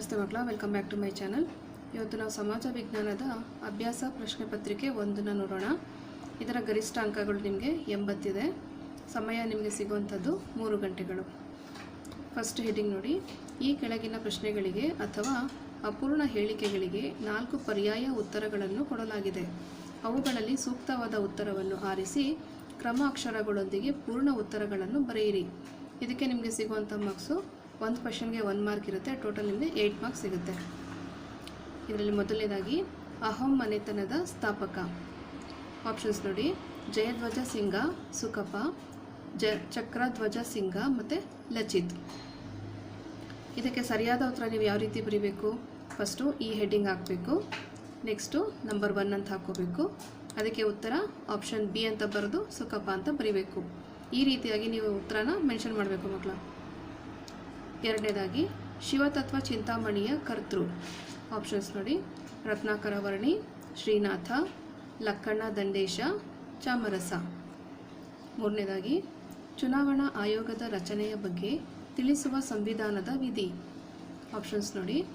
ನಮಸ್ತೆ ಮಕ್ಕಳ welcome back to my channel ಇವತ್ತು ನಾವು ಸಮಾಜ ವಿಜ್ಞಾನದ ಅಭ್ಯಾಸ ಪ್ರಶ್ನೆ ಪತ್ರಿಕೆ ಒಂದನ್ನು ನೋಡೋಣ. ಇದರ ಗರಿಷ್ಠ ಅಂಕಗಳು ನಿಮಗೆ ಎಂಬತ್ತಿದೆ. ಸಮಯ ನಿಮಗೆ ಸಿಗುವಂಥದ್ದು ಮೂರು ಗಂಟೆಗಳು. ಫಸ್ಟ್ ಹೆಡಿಂಗ್ ನೋಡಿ. ಈ ಕೆಳಗಿನ ಪ್ರಶ್ನೆಗಳಿಗೆ ಅಥವಾ ಅಪೂರ್ಣ ಹೇಳಿಕೆಗಳಿಗೆ ನಾಲ್ಕು ಪರ್ಯಾಯ ಉತ್ತರಗಳನ್ನು ಕೊಡಲಾಗಿದೆ. ಅವುಗಳಲ್ಲಿ ಸೂಕ್ತವಾದ ಉತ್ತರವನ್ನು ಆರಿಸಿ ಕ್ರಮ ಅಕ್ಷರಗಳೊಂದಿಗೆ ಪೂರ್ಣ ಉತ್ತರಗಳನ್ನು ಬರೆಯಿರಿ. ಇದಕ್ಕೆ ನಿಮಗೆ ಸಿಗುವಂಥ ಮಾರ್ಕ್ಸು ಒಂದು ಕ್ವಶನ್ಗೆ ಒನ್ ಮಾರ್ಕ್ ಇರುತ್ತೆ, ಟೋಟಲ್ ನಿಮಗೆ ಏಯ್ಟ್ ಮಾರ್ಕ್ಸ್ ಸಿಗುತ್ತೆ. ಇದರಲ್ಲಿ ಮೊದಲನೇದಾಗಿ ಅಹೋಮ್ ಮನೆತನದ ಸ್ಥಾಪಕ. ಆಪ್ಷನ್ಸ್ ನೋಡಿ. ಜಯಧ್ವಜ ಸಿಂಗ, ಸುಕಪ, ಜ, ಚಕ್ರಧ್ವಜ ಸಿಂಗ ಮತ್ತು ಲಚಿತ್. ಇದಕ್ಕೆ ಸರಿಯಾದ ಉತ್ತರ ನೀವು ಯಾವ ರೀತಿ ಬರೀಬೇಕು? ಫಸ್ಟು ಈ ಹೆಡ್ಡಿಂಗ್ ಹಾಕಬೇಕು. ನೆಕ್ಸ್ಟು ನಂಬರ್ ಒನ್ ಅಂತ ಹಾಕೋಬೇಕು. ಅದಕ್ಕೆ ಉತ್ತರ ಆಪ್ಷನ್ ಬಿ ಅಂತ ಬರೆದು ಸುಕಪ ಅಂತ ಬರೀಬೇಕು. ಈ ರೀತಿಯಾಗಿ ನೀವು ಉತ್ತರನ ಮೆನ್ಷನ್ ಮಾಡಬೇಕು ಮಕ್ಕಳ. ಎರಡನೇದಾಗಿ ಶಿವತತ್ವ ಚಿಂತಾಮಣಿಯ ಕರ್ತೃ. ಆಪ್ಷನ್ಸ್ ನೋಡಿ. ರತ್ನಾಕರ ವರ್ಣಿ, ಶ್ರೀನಾಥ, ಲಕ್ಕಣ್ಣ ದಂಡೇಶ, ಚಾಮರಸ. ಮೂರನೇದಾಗಿ ಚುನಾವಣಾ ಆಯೋಗದ ರಚನೆಯ ಬಗ್ಗೆ ತಿಳಿಸುವ ಸಂವಿಧಾನದ ವಿಧಿ. ಆಪ್ಷನ್ಸ್ ನೋಡಿ.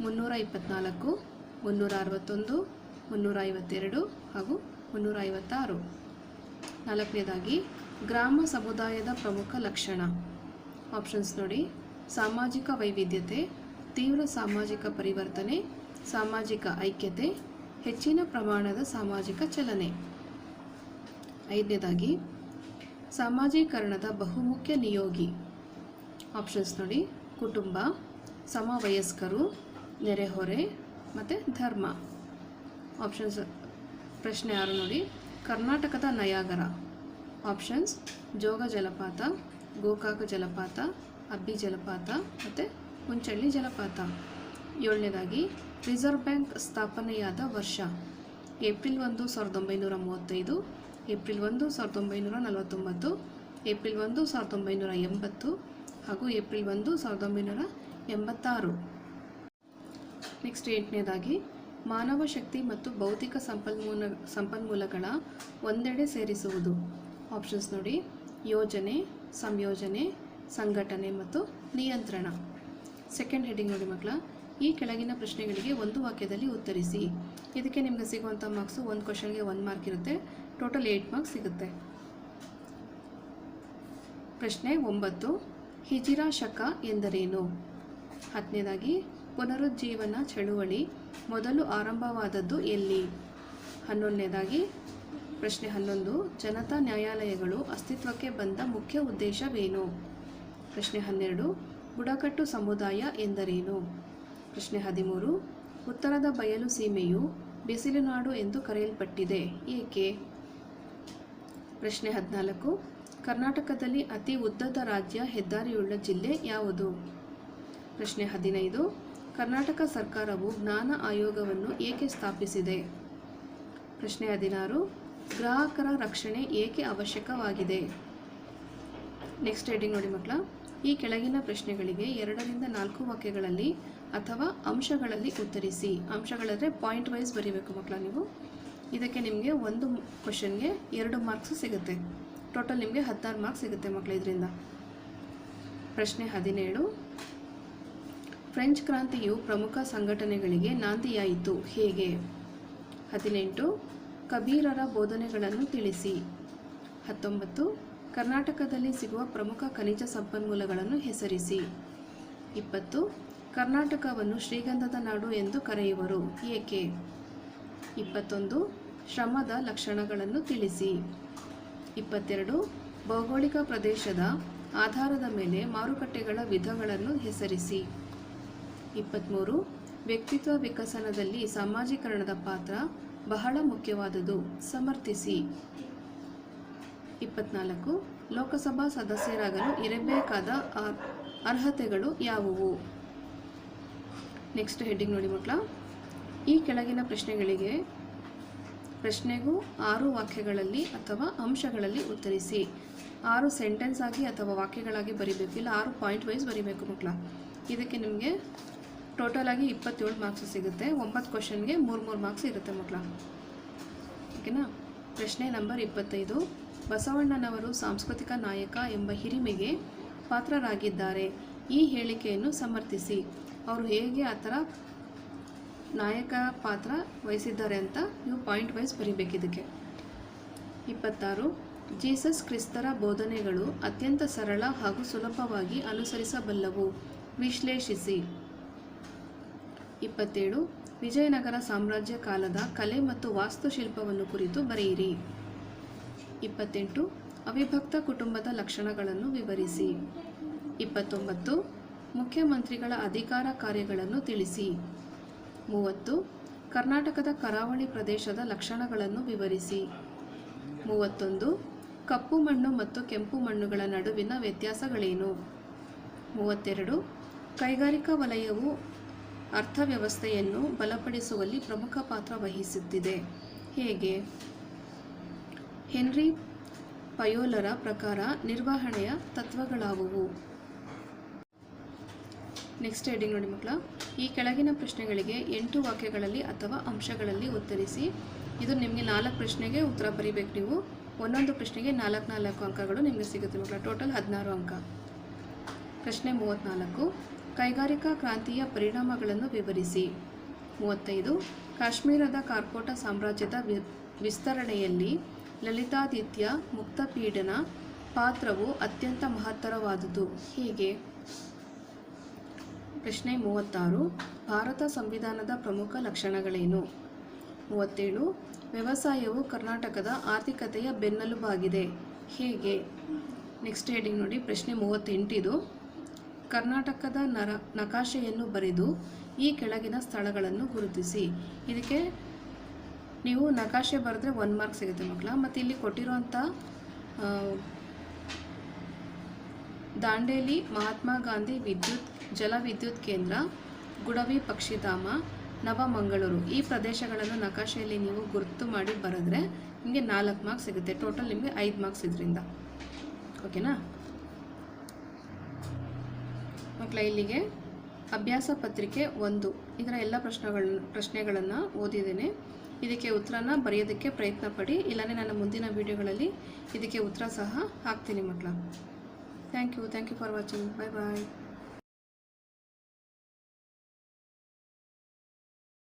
ಮುನ್ನೂರ ಇಪ್ಪತ್ತ್ನಾಲ್ಕು ಮುನ್ನೂರ ಅರವತ್ತೊಂದು, ಮುನ್ನೂರ ಐವತ್ತೆರಡು ಹಾಗೂ ಮುನ್ನೂರ ಐವತ್ತಾರು. ನಾಲ್ಕನೇದಾಗಿ ಗ್ರಾಮ ಸಮುದಾಯದ ಪ್ರಮುಖ ಲಕ್ಷಣ. ಆಪ್ಷನ್ಸ್ ನೋಡಿ. ಸಾಮಾಜಿಕ ವೈವಿಧ್ಯತೆ, ತೀವ್ರ ಸಾಮಾಜಿಕ ಪರಿವರ್ತನೆ, ಸಾಮಾಜಿಕ ಐಕ್ಯತೆ, ಹೆಚ್ಚಿನ ಪ್ರಮಾಣದ ಸಾಮಾಜಿಕ ಚಲನೆ. ಐದನೇದಾಗಿ, ಸಾಮಾಜೀಕರಣದ ಬಹುಮುಖ್ಯ ನಿಯೋಗಿ. ಆಪ್ಷನ್ಸ್ ನೋಡಿ. ಕುಟುಂಬ, ಸಮವಯಸ್ಕರು, ನೆರೆಹೊರೆ ಮತ್ತು ಧರ್ಮ. ಆಪ್ಷನ್ಸ್ ಪ್ರಶ್ನೆ ಯಾರು ನೋಡಿ. ಕರ್ನಾಟಕದ ನಯಾಗರ. ಆಪ್ಷನ್ಸ್ ಜೋಗ ಜಲಪಾತ, ಗೋಕಾಕ ಜಲಪಾತ ಅಬ್ಬಿ ಜಲಪಾತ ಮತ್ತು ಹುಂಚಳ್ಳಿ ಜಲಪಾತ. ಏಳನೇದಾಗಿ, ರಿಸರ್ವ್ ಬ್ಯಾಂಕ್ ಸ್ಥಾಪನೆಯಾದ ವರ್ಷ. ಏಪ್ರಿಲ್ ಒಂದು, ಸಾವಿರದ ಒಂಬೈನೂರ ಮೂವತ್ತೈದು. ಏಪ್ರಿಲ್ ಒಂದು, ಸಾವಿರದ ಒಂಬೈನೂರ ನಲವತ್ತೊಂಬತ್ತು. ಏಪ್ರಿಲ್ ಒಂದು, ಸಾವಿರದ ಒಂಬೈನೂರ ಎಂಬತ್ತು. ಹಾಗೂ ಏಪ್ರಿಲ್ ಒಂದು, ಸಾವಿರದ ಒಂಬೈನೂರ ಎಂಬತ್ತಾರು. ನೆಕ್ಸ್ಟ್ ಎಂಟನೇದಾಗಿ, ಮಾನವ ಶಕ್ತಿ ಮತ್ತು ಭೌತಿಕ ಸಂಪನ್ಮೂಲ, ಸಂಪನ್ಮೂಲಗಳ ಒಂದೆಡೆ ಸೇರಿಸುವುದು. ಆಪ್ಷನ್ಸ್ ನೋಡಿ. ಯೋಜನೆ, ಸಂಯೋಜನೆ ಸಂಘಟನೆ ಮತ್ತು ನಿಯಂತ್ರಣ. ಸೆಕೆಂಡ್ ಹೆಡಿಂಗ್ ನೋಡಿ ಮಕ್ಕಳ, ಈ ಕೆಳಗಿನ ಪ್ರಶ್ನೆಗಳಿಗೆ ಒಂದು ವಾಕ್ಯದಲ್ಲಿ ಉತ್ತರಿಸಿ. ಇದಕ್ಕೆ ನಿಮಗೆ ಸಿಗುವಂಥ ಮಾರ್ಕ್ಸು ಒಂದು ಕ್ವಶನ್ಗೆ ಒಂದು ಮಾರ್ಕ್ ಇರುತ್ತೆ. ಟೋಟಲ್ ಏಯ್ಟ್ ಮಾರ್ಕ್ಸ್ ಸಿಗುತ್ತೆ. ಪ್ರಶ್ನೆ ಒಂಬತ್ತು, ಹಿಜಿರಾ ಶಕ ಎಂದರೇನು? ಹತ್ತನೇದಾಗಿ, ಪುನರುಜ್ಜೀವನ ಚಳುವಳಿ ಮೊದಲು ಆರಂಭವಾದದ್ದು ಎಲ್ಲಿ? ಹನ್ನೊಂದನೇದಾಗಿ, ಪ್ರಶ್ನೆ ಹನ್ನೊಂದು, ಜನತಾ ನ್ಯಾಯಾಲಯಗಳು ಅಸ್ತಿತ್ವಕ್ಕೆ ಬಂದ ಮುಖ್ಯ ಉದ್ದೇಶವೇನು? ಪ್ರಶ್ನೆ ಹನ್ನೆರಡು, ಬುಡಕಟ್ಟು ಸಮುದಾಯ ಎಂದರೇನು? ಪ್ರಶ್ನೆ ಹದಿಮೂರು, ಉತ್ತರದ ಬಯಲು ಸೀಮೆಯು ಬಿಸಿಲು ನಾಡು ಎಂದು ಕರೆಯಲ್ಪಟ್ಟಿದೆ, ಏಕೆ? ಪ್ರಶ್ನೆ ಹದಿನಾಲ್ಕು, ಕರ್ನಾಟಕದಲ್ಲಿ ಅತಿ ಉದ್ದದ ರಾಜ್ಯ ಹೆದ್ದಾರಿಯುಳ್ಳ ಜಿಲ್ಲೆ ಯಾವುದು? ಪ್ರಶ್ನೆ ಹದಿನೈದು, ಕರ್ನಾಟಕ ಸರ್ಕಾರವು ಜ್ಞಾನ ಆಯೋಗವನ್ನು ಏಕೆ ಸ್ಥಾಪಿಸಿದೆ? ಪ್ರಶ್ನೆ ಹದಿನಾರು, ಗ್ರಾಹಕರ ರಕ್ಷಣೆ ಏಕೆ ಅವಶ್ಯಕವಾಗಿದೆ? ನೆಕ್ಸ್ಟ್ ಹೆಡಿಂಗ್ ನೋಡಿ ಮಕ್ಕಳ. ಈ ಕೆಳಗಿನ ಪ್ರಶ್ನೆಗಳಿಗೆ ಎರಡರಿಂದ ನಾಲ್ಕು ವಾಕ್ಯಗಳಲ್ಲಿ ಅಥವಾ ಅಂಶಗಳಲ್ಲಿ ಉತ್ತರಿಸಿ. ಅಂಶಗಳಂದರೆ ಪಾಯಿಂಟ್ ವೈಸ್ ಬರೀಬೇಕು ಮಕ್ಕಳ ನೀವು. ಇದಕ್ಕೆ ನಿಮಗೆ ಒಂದು ಕ್ವಶನ್ಗೆ ಎರಡು ಮಾರ್ಕ್ಸ್ ಸಿಗುತ್ತೆ. ಟೋಟಲ್ ನಿಮಗೆ ಹದಿನಾರು ಮಾರ್ಕ್ಸ್ ಸಿಗುತ್ತೆ ಮಕ್ಕಳ ಇದರಿಂದ. ಪ್ರಶ್ನೆ ಹದಿನೇಳು. ಫ್ರೆಂಚ್ ಕ್ರಾಂತಿಯು ಪ್ರಮುಖ ಸಂಘಟನೆಗಳಿಗೆ ನಾಂದಿಯಾಯಿತು. ಹೇಗೆ? ಹದಿನೆಂಟು. ಕಬೀರರ ಬೋಧನೆಗಳನ್ನು ತಿಳಿಸಿ. ಹತ್ತೊಂಬತ್ತು. ಕರ್ನಾಟಕದಲ್ಲಿ ಸಿಗುವ ಪ್ರಮುಖ ಖನಿಜ ಸಂಪನ್ಮೂಲಗಳನ್ನು ಹೆಸರಿಸಿ. ಇಪ್ಪತ್ತು, ಕರ್ನಾಟಕವನ್ನು ಶ್ರೀಗಂಧದ ನಾಡು ಎಂದು ಕರೆಯುವರು. ಏಕೆ? ಇಪ್ಪತ್ತೊಂದು, ಶ್ರಮದ ಲಕ್ಷಣಗಳನ್ನು ತಿಳಿಸಿ. ಇಪ್ಪತ್ತೆರಡು, ಭೌಗೋಳಿಕ ಪ್ರದೇಶದ ಆಧಾರದ ಮೇಲೆ ಮಾರುಕಟ್ಟೆಗಳ ವಿಧಗಳನ್ನು ಹೆಸರಿಸಿ. ಇಪ್ಪತ್ತ್ಮೂರು ವ್ಯಕ್ತಿತ್ವ ವಿಕಸನದಲ್ಲಿ ಸಾಮಾಜೀಕರಣದ ಪಾತ್ರ ಬಹಳ ಮುಖ್ಯವಾದುದು. ಸಮರ್ಥಿಸಿ. ಇಪ್ಪತ್ನಾಲ್ಕು, ಲೋಕಸಭಾ ಸದಸ್ಯರಾಗಲು ಇರಬೇಕಾದ ಅರ್- ಅರ್ಹತೆಗಳು ಯಾವುವು? ನೆಕ್ಸ್ಟ್ ಹೆಡ್ಡಿಂಗ್ ನೋಡಿ ಮಕ್ಕಳ. ಈ ಕೆಳಗಿನ ಪ್ರಶ್ನೆಗಳಿಗೆ ಪ್ರಶ್ನೆಗೂ ಆರು ವಾಕ್ಯಗಳಲ್ಲಿ ಅಥವಾ ಅಂಶಗಳಲ್ಲಿ ಉತ್ತರಿಸಿ. ಆರು ಸೆಂಟೆನ್ಸ್ ಆಗಿ ಅಥವಾ ವಾಕ್ಯಗಳಾಗಿ ಬರಿಬೇಕು. ಇಲ್ಲ, ಆರು ಪಾಯಿಂಟ್ ವೈಸ್ ಬರಿಬೇಕು ಮಕ್ಕಳ. ಇದಕ್ಕೆ ನಿಮಗೆ ಟೋಟಲ್ ಆಗಿ ಇಪ್ಪತ್ತೇಳು ಮಾರ್ಕ್ಸ್ ಸಿಗುತ್ತೆ. ಒಂಬತ್ತು ಕ್ವಶನ್ಗೆ ಮೂರು ಮೂರು ಮಾರ್ಕ್ಸ್ ಇರುತ್ತೆ ಮಕ್ಕಳ. ಓಕೆನಾ? ಪ್ರಶ್ನೆ ನಂಬರ್ ಇಪ್ಪತ್ತೈದು. ಬಸವಣ್ಣನವರು ಸಾಂಸ್ಕೃತಿಕ ನಾಯಕ ಎಂಬ ಹಿರಿಮೆಗೆ ಪಾತ್ರರಾಗಿದ್ದಾರೆ. ಈ ಹೇಳಿಕೆಯನ್ನು ಸಮರ್ಥಿಸಿ. ಅವರು ಹೇಗೆ ಆ ಥರ ನಾಯಕ ಪಾತ್ರ ವಹಿಸಿದ್ದಾರೆ ಅಂತ ನೀವು ಪಾಯಿಂಟ್ ವೈಸ್ ಬರೀಬೇಕಿದಕ್ಕೆ. ಇಪ್ಪತ್ತಾರು. ಜೀಸಸ್ ಕ್ರಿಸ್ತರ ಬೋಧನೆಗಳು ಅತ್ಯಂತ ಸರಳ ಹಾಗೂ ಸುಲಭವಾಗಿ ಅನುಸರಿಸಬಲ್ಲವು. ವಿಶ್ಲೇಷಿಸಿ. ಇಪ್ಪತ್ತೇಳು. ವಿಜಯನಗರ ಸಾಮ್ರಾಜ್ಯ ಕಾಲದ ಕಲೆ ಮತ್ತು ವಾಸ್ತುಶಿಲ್ಪವನ್ನು ಕುರಿತು ಬರೆಯಿರಿ. ಇಪ್ಪತ್ತೆಂಟು, ಅವಿಭಕ್ತ ಕುಟುಂಬದ ಲಕ್ಷಣಗಳನ್ನು ವಿವರಿಸಿ. ಇಪ್ಪತ್ತೊಂಬತ್ತು, ಮುಖ್ಯಮಂತ್ರಿಗಳ ಅಧಿಕಾರ ಕಾರ್ಯಗಳನ್ನು ತಿಳಿಸಿ. ಮೂವತ್ತು, ಕರ್ನಾಟಕದ ಕರಾವಳಿ ಪ್ರದೇಶದ ಲಕ್ಷಣಗಳನ್ನು ವಿವರಿಸಿ. ಮೂವತ್ತೊಂದು, ಕಪ್ಪು ಮಣ್ಣು ಮತ್ತು ಕೆಂಪು ಮಣ್ಣುಗಳ ನಡುವಿನ ವ್ಯತ್ಯಾಸಗಳೇನು? ಮೂವತ್ತೆರಡು, ಕೈಗಾರಿಕಾ ವಲಯವು ಅರ್ಥವ್ಯವಸ್ಥೆಯನ್ನು ಬಲಪಡಿಸುವಲ್ಲಿ ಪ್ರಮುಖ ಪಾತ್ರ ವಹಿಸುತ್ತಿದೆ. ಹೇಗೆ? ಹೆನ್ರಿ ಪಯೋಲರ ಪ್ರಕಾರ ನಿರ್ವಹಣೆಯ ತತ್ವಗಳಾವುವು? ನೆಕ್ಸ್ಟ್ ಹೆಡಿಂಗ್ ನೋಡಿ ಮಕ್ಕಳ. ಈ ಕೆಳಗಿನ ಪ್ರಶ್ನೆಗಳಿಗೆ ಎಂಟು ವಾಕ್ಯಗಳಲ್ಲಿ ಅಥವಾ ಅಂಶಗಳಲ್ಲಿ ಉತ್ತರಿಸಿ. ಇದು ನಿಮಗೆ ನಾಲ್ಕು ಪ್ರಶ್ನೆಗೆ ಉತ್ತರ ಬರೀಬೇಕು ನೀವು. ಒಂದೊಂದು ಪ್ರಶ್ನೆಗೆ ನಾಲ್ಕು ನಾಲ್ಕು ಅಂಕಗಳು ನಿಮಗೆ ಸಿಗುತ್ತೆ ಮಕ್ಕಳ. ಟೋಟಲ್ ಹದಿನಾರು ಅಂಕ. ಪ್ರಶ್ನೆ ಮೂವತ್ತ್ನಾಲ್ಕು ಕೈಗಾರಿಕಾ ಕ್ರಾಂತಿಯ ಪರಿಣಾಮಗಳನ್ನು ವಿವರಿಸಿ. ಮೂವತ್ತೈದು. ಕಾಶ್ಮೀರದ ಕಾರ್ಕೋಟ ಸಾಮ್ರಾಜ್ಯದ ವಿಸ್ತರಣೆಯಲ್ಲಿ ಲಲಿತಾದಿತ್ಯ ಮುಕ್ತಪೀಡನ ಪಾತ್ರವು ಅತ್ಯಂತ ಮಹತ್ತರವಾದುದು. ಹೀಗೆ? ಪ್ರಶ್ನೆ ಮೂವತ್ತಾರು. ಭಾರತ ಸಂವಿಧಾನದ ಪ್ರಮುಖ ಲಕ್ಷಣಗಳೇನು? ಮೂವತ್ತೇಳು. ವ್ಯವಸಾಯವು ಕರ್ನಾಟಕದ ಆರ್ಥಿಕತೆಯ ಬೆನ್ನೆಲುಬಾಗಿದೆ. ಹೇಗೆ? ನೆಕ್ಸ್ಟ್ ಹೆಡಿಂಗ್ ನೋಡಿ, ಪ್ರಶ್ನೆ ಮೂವತ್ತೆಂಟಿದು. ಕರ್ನಾಟಕದ ನರ, ನಕಾಶೆಯನ್ನು ಬರೆದು ಈ ಕೆಳಗಿನ ಸ್ಥಳಗಳನ್ನು ಗುರುತಿಸಿ. ಇದಕ್ಕೆ ನೀವು ನಕಾಶೆ ಬರೆದ್ರೆ ಒನ್ ಮಾರ್ಕ್ ಸಿಗುತ್ತೆ ಮಕ್ಕಳ. ಮತ್ತು ಇಲ್ಲಿ ಕೊಟ್ಟಿರುವಂಥ ದಾಂಡೇಲಿ, ಮಹಾತ್ಮ ಗಾಂಧಿ ವಿದ್ಯುತ್, ಜಲ ವಿದ್ಯುತ್ ಕೇಂದ್ರ, ಗುಡವಿ ಪಕ್ಷಿಧಾಮ, ನವಮಂಗಳೂರು. ಈ ಪ್ರದೇಶಗಳನ್ನು ನಕಾಶೆಯಲ್ಲಿ ನೀವು ಗುರುತು ಮಾಡಿ ಬರೆದ್ರೆ ನಿಮಗೆ ನಾಲ್ಕು ಮಾರ್ಕ್ಸ್ ಸಿಗುತ್ತೆ. ಟೋಟಲ್ ನಿಮಗೆ ಐದು ಮಾರ್ಕ್ಸ್ ಇದರಿಂದ. ಓಕೆನಾ ಮಕ್ಕಳ, ಇಲ್ಲಿಗೆ ಅಭ್ಯಾಸ ಪತ್ರಿಕೆ ಒಂದು. ಇದರ ಎಲ್ಲ ಪ್ರಶ್ನೆಗಳನ್ನ ಪ್ರಶ್ನೆಗಳನ್ನು ಓದಿದ್ದೇನೆ. ಇದಕ್ಕೆ ಉತ್ತರನ ಬರೆಯೋದಕ್ಕೆ ಪ್ರಯತ್ನ ಪಡಿ. ಇಲ್ಲಾಂದರೆ ನನ್ನ ಮುಂದಿನ ವೀಡಿಯೋಗಳಲ್ಲಿ ಇದಕ್ಕೆ ಉತ್ತರ ಸಹ ಹಾಕ್ತೀನಿ ಮಕ್ಕಳ. Thank you thank you for watching bye bye